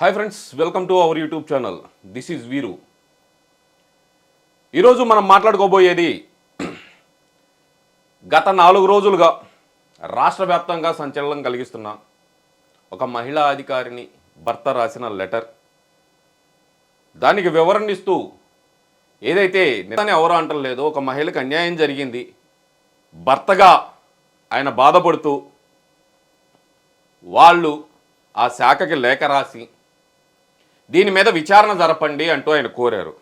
Hi friends welcome to our YouTube channel this is Veeru ఈరోజు మనం మాట్లాడుకోబోయేది గత నాలుగు రోజులుగా రాష్ట్ర వ్యాప్తంగా సంచలనం కలిగిస్తున్న ఒక మహిళా అధికారిని భర్త రాసిన లెటర్. దానికి వివరణిస్తూ ఏదైతే నిజాన్ని ఎవరో అంటలేదో ఒక మహిళకు అన్యాయం జరిగింది భర్తగా ఆయన బాధపడుతూ వాళ్ళు ఆ శాఖకి లేఖ రాసి దీని మీద విచారణ జరపండి అంటూ ఆయన కోరారు.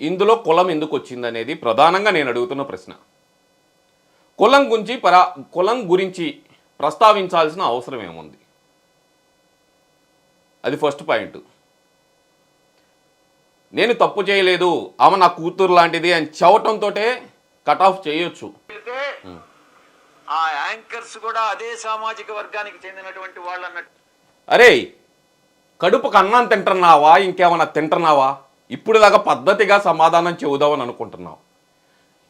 ఇందులో కులం ఎందుకు వచ్చిందనేది ప్రధానంగా నేను అడుగుతున్న ప్రశ్న. కులం గురించి పరా కులం గురించి ప్రస్తావించాల్సిన అవసరం ఏముంది? అది ఫస్ట్ పాయింట్ నేను తప్పు చేయలేదు ఆమె నా కూతురు లాంటిది అని చవటంతో కట్ ఆఫ్ చేయొచ్చు. ఆ యాంకర్స్ కూడా అదే సామాజిక వర్గానికి చెందినటువంటి వాళ్ళు అన్నట్టు అరే కడుపుకు అన్నం తింటున్నావా? ఇంకేమైనా తింటున్నావా? ఇప్పుడు దాకా పద్ధతిగా సమాధానం చెబుదామని అనుకుంటున్నావు.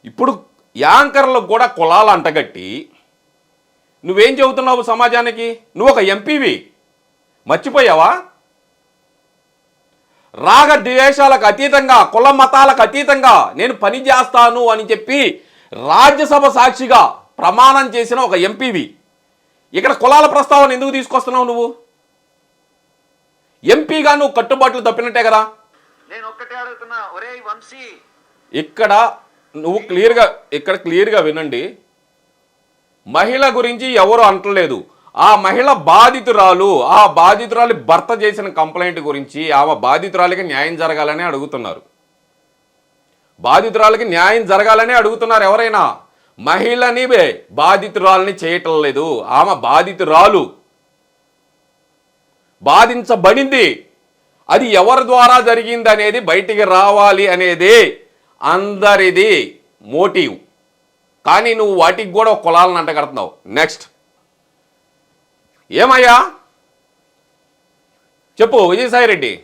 ఇప్పుడు యాంకర్లకు కూడా కులాలు అంటగట్టి నువ్వేం చెబుతున్నావు సమాజానికి? నువ్వు ఒక ఎంపీవి. మర్చిపోయావా? రాగ ద్వేషాలకు అతీతంగా కుల మతాలకు అతీతంగా నేను పని చేస్తాను అని చెప్పి రాజ్యసభ సాక్షిగా ప్రమాణం చేసిన ఒక ఎంపీవి. ఇక్కడ కులాల ప్రస్తావన ఎందుకు తీసుకొస్తున్నావు నువ్వు? ఎంపీగా నువ్వు కట్టుబాట్లు తప్పినట్టే కదా. నేను ఒక్కటే అడుగుతున్నా ఒరే వంశీ. ఇక్కడ నువ్వు క్లియర్గా ఇక్కడ క్లియర్గా వినండి. మహిళ గురించి ఎవరు అంటలేదు. ఆ మహిళ బాధితురాలు ఆ బాధితురాలి భర్త చేసిన కంప్లైంట్ గురించి ఆమె బాధితురాలికి న్యాయం జరగాలని అడుగుతున్నారు. బాధితురాలకి న్యాయం జరగాలని అడుగుతున్నారు ఎవరైనా. మహిళని బాధితురాలని చేయటం లేదు ఆమె బాధితురాలు. బాధించబడింది. అది ఎవరి ద్వారా జరిగింది అనేది బయటికి రావాలి అనేది అందరిది మోటివ్. కానీ నువ్వు వాటికి కూడా ఒక కులాలను అంటగడుతున్నావు నెక్స్ట్ ఏమయ్యా? చెప్పు విజయసాయి రెడ్డి.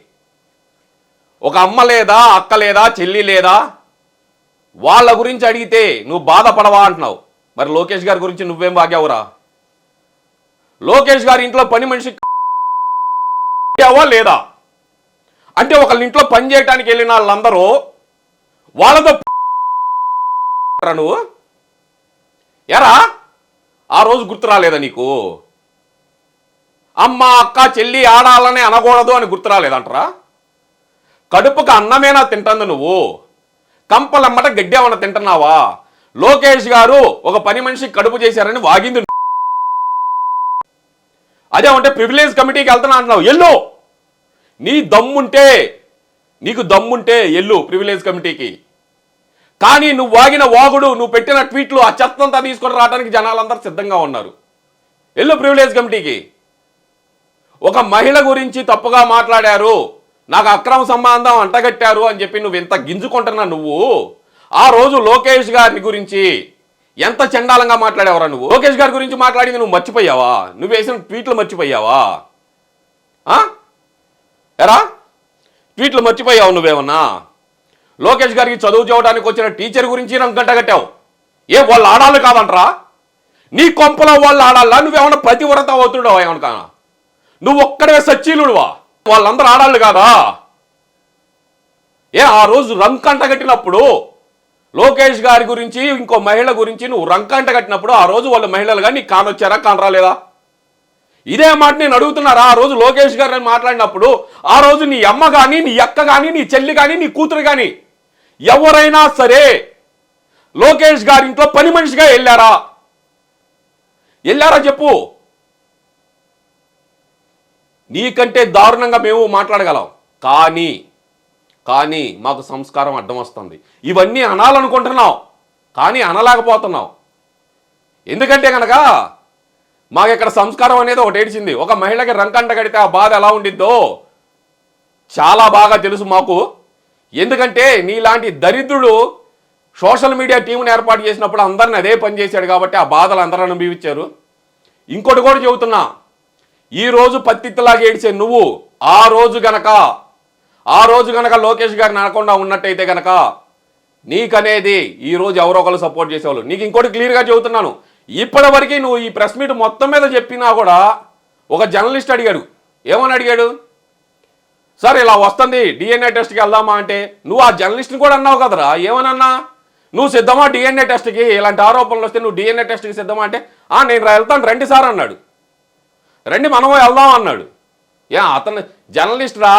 ఒక అమ్మ లేదా అక్క లేదా చెల్లి లేదా? వాళ్ళ గురించి అడిగితే నువ్వు బాధపడవా అంటున్నావు. మరి లోకేష్ గారి గురించి నువ్వేం బాగావురా లోకేష్ గారి ఇంట్లో పని మనిషి పెట్టావా లేదా? అంటే ఒకళ్ళ ఇంట్లో పని చేయడానికి వెళ్ళిన వాళ్ళందరూ వాళ్ళతో నువ్వు. ఎరా? ఆ రోజు గుర్తు రాలేదా నీకు? అమ్మ అక్క చెల్లి ఆడాలని అనకూడదు అని గుర్తు రాలేదంటరా? కడుపుకు అన్నమేనా తింటుంది నువ్వు? కంపలమ్మట గడ్డి ఏమన్నా తింటున్నావా? లోకేష్ గారు ఒక పని మనిషి కడుపు చేశారని వాగింది అదే ఉంటే ప్రివిలేజ్ కమిటీకి వెళ్తున్నా అంటున్నావు. ఎల్లో! నీ దమ్ముంటే నీకు దమ్ముంటే ఎల్లు ప్రివిలేజ్ కమిటీకి కానీ నువ్వు వాగిన వాగుడు నువ్వు పెట్టిన ట్వీట్లు ఆ చెత్తంతా తీసుకొని రావడానికి జనాలందరూ సిద్ధంగా ఉన్నారు. ఎల్లు ప్రివిలేజ్ కమిటీకి ఒక మహిళ గురించి తప్పుగా మాట్లాడారు నాకు అక్రమ సంబంధం అంటగట్టారు అని చెప్పి నువ్వు ఇంత గింజుకుంటున్నా నువ్వు? ఆ రోజు లోకేష్ గారిని గురించి ఎంత చండాలంగా మాట్లాడేవరా నువ్వు? లోకేష్ గారి గురించి మాట్లాడింది నువ్వు మర్చిపోయావా? నువ్వు వేసిన ట్వీట్లు మర్చిపోయావా? ఆ? ఎరా? ట్వీట్లు మర్చిపోయావు నువ్వేమన్నా? లోకేష్ గారికి చదువు చేయడానికి వచ్చిన టీచర్ గురించి నాకు గంటగట్టావు ఏ వాళ్ళు ఆడాలి కాదంటరా నీ కొంపలో వాళ్ళు ఆడాలా? నువ్వేమన్నా ప్రతివ్రత అవుతుండవు ఏమన్నా నువ్వు ఒక్కడే సచ్చీలుడువా? వాళ్ళందరూ ఆడాలి కాదా? ఏ ఆ రోజు రంకంట కట్టినప్పుడు లోకేష్ గారి గురించి ఇంకో మహిళ గురించి నువ్వు రంకంట కట్టినప్పుడు ఆ రోజు వాళ్ళ మహిళలుగా నీకు కానొచ్చారా కానరాలేదా? ఇదే మాట నేను అడుగుతున్నారా? ఆ రోజు లోకేష్ గారు నేను మాట్లాడినప్పుడు ఆ రోజు నీ అమ్మ కానీ నీ అక్క కానీ నీ చెల్లి కానీ నీ కూతురు కానీ ఎవరైనా సరే లోకేష్ గారి ఇంట్లో పని మనిషిగా వెళ్ళారా? వెళ్ళారా చెప్పు. నీకంటే దారుణంగా మేము మాట్లాడగలం. కానీ కానీ మాకు సంస్కారం అడ్డం వస్తుంది. ఇవన్నీ అనాలనుకుంటున్నాం కానీ అనలేకపోతున్నాం. ఎందుకంటే కనుక మాకు ఇక్కడ సంస్కారం అనేది ఒకటి ఏడ్చింది. ఒక మహిళకి రంకంట కడితే ఆ బాధ ఎలా ఉండిద్దో? చాలా బాగా తెలుసు మాకు. ఎందుకంటే నీలాంటి దరిద్రుడు సోషల్ మీడియా టీంని ఏర్పాటు చేసినప్పుడు అందరిని అదే పని చేశాడు కాబట్టి ఆ బాధలు అందరూ అనుభవించారు. ఇంకోటి కూడా చెబుతున్నా. ఈరోజు పత్తిత్తలాగా పత్తిత్తులాగా ఏడిచే నువ్వు ఆ రోజు గనక ఆ రోజు గనక లోకేష్ గారిని అనకుండా ఉన్నట్టయితే గనక నీకనేది ఈ రోజు ఎవరో ఒకరు సపోర్ట్ చేసేవాళ్ళు. నీకు ఇంకోటి క్లియర్గా చెబుతున్నాను. ఇప్పటివరకు నువ్వు ఈ ప్రెస్ మీట్ మొత్తం మీద చెప్పినా కూడా ఒక జర్నలిస్ట్ అడిగాడు. ఏమని అడిగాడు? సార్ ఇలా వస్తుంది డిఎన్ఏ టెస్ట్కి వెళ్దామా అంటే నువ్వు ఆ జర్నలిస్ట్ని కూడా అన్నావు కదరా ఏమనన్నా నువ్వు సిద్ధమా డిఎన్ఏ టెస్ట్కి ఇలాంటి ఆరోపణలు వస్తే నువ్వు డిఎన్ఏ టెస్ట్కి సిద్ధమా అంటే నేను వెళ్తాను రండి సార్ అన్నాడు. రండి మనము వెళ్దాం అన్నాడు. ఏ అతను జర్నలిస్ట్ రా